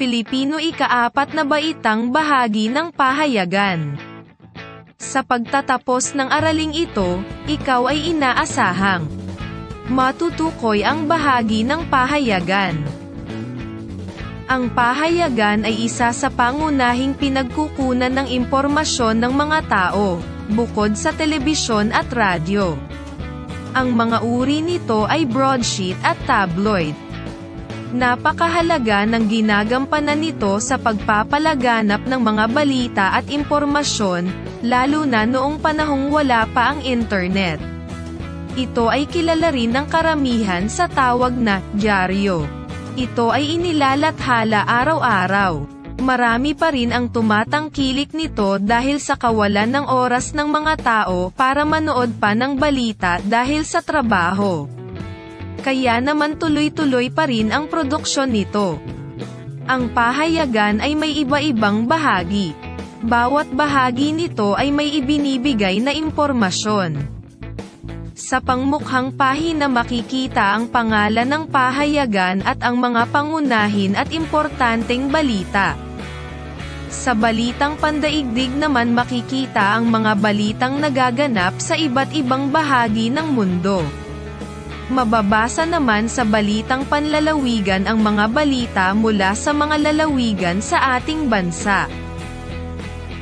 Filipino ikaapat na baitang bahagi ng pahayagan. Sa pagtatapos ng araling ito, ikaw ay inaasahang matutukoy ang bahagi ng pahayagan. Ang pahayagan ay isa sa pangunahing pinagkukunan ng impormasyon ng mga tao, bukod sa telebisyon at radyo. Ang mga uri nito ay broadsheet at tabloid. Napakahalaga ng ginagampanan nito sa pagpapalaganap ng mga balita at impormasyon, lalo na noong panahong wala pa ang internet. Ito ay kilala rin ng karamihan sa tawag na dyaryo. Ito ay inilalathala araw-araw. Marami pa rin ang tumatangkilik nito dahil sa kawalan ng oras ng mga tao para manood pa ng balita dahil sa trabaho. Kaya naman tuloy-tuloy pa rin ang produksyon nito. Ang pahayagan ay may iba-ibang bahagi. Bawat bahagi nito ay may ibinibigay na impormasyon. Sa pangmukhang pahina makikita ang pangalan ng pahayagan at ang mga pangunahin at importanteng balita. Sa balitang pandaigdig naman makikita ang mga balitang nagaganap sa iba't ibang bahagi ng mundo. Mababasa naman sa balitang panlalawigan ang mga balita mula sa mga lalawigan sa ating bansa.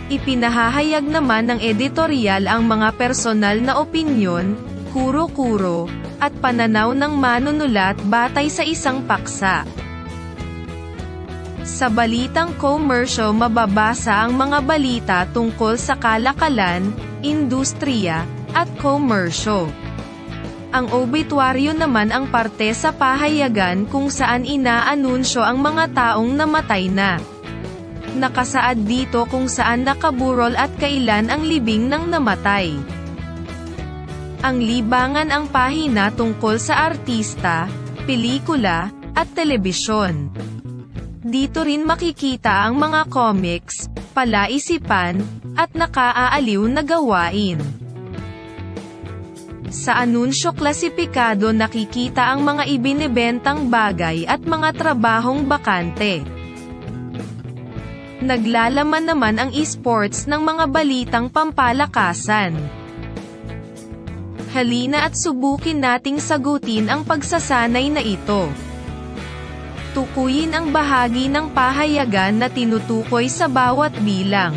Ipinahahayag naman ng editorial ang mga personal na opinyon, kuro-kuro, at pananaw ng manunulat batay sa isang paksa. Sa balitang commercial mababasa ang mga balita tungkol sa kalakalan, industriya, at komersyo. Ang obituaryo naman ang parte sa pahayagan kung saan inaanunsyo ang mga taong namatay na. Nakasaad dito kung saan nakaburol at kailan ang libing ng namatay. Ang libangan ang pahina tungkol sa artista, pelikula, at telebisyon. Dito rin makikita ang mga comics, palaisipan, at nakaaaliw na gawain. Sa anunsyo klasipikado nakikita ang mga ibinebentang bagay at mga trabahong bakante. Naglalaman naman ang esports ng mga balitang pampalakasan. Halina at subukin nating sagutin ang pagsasanay na ito. Tukuyin ang bahagi ng pahayagan na tinutukoy sa bawat bilang.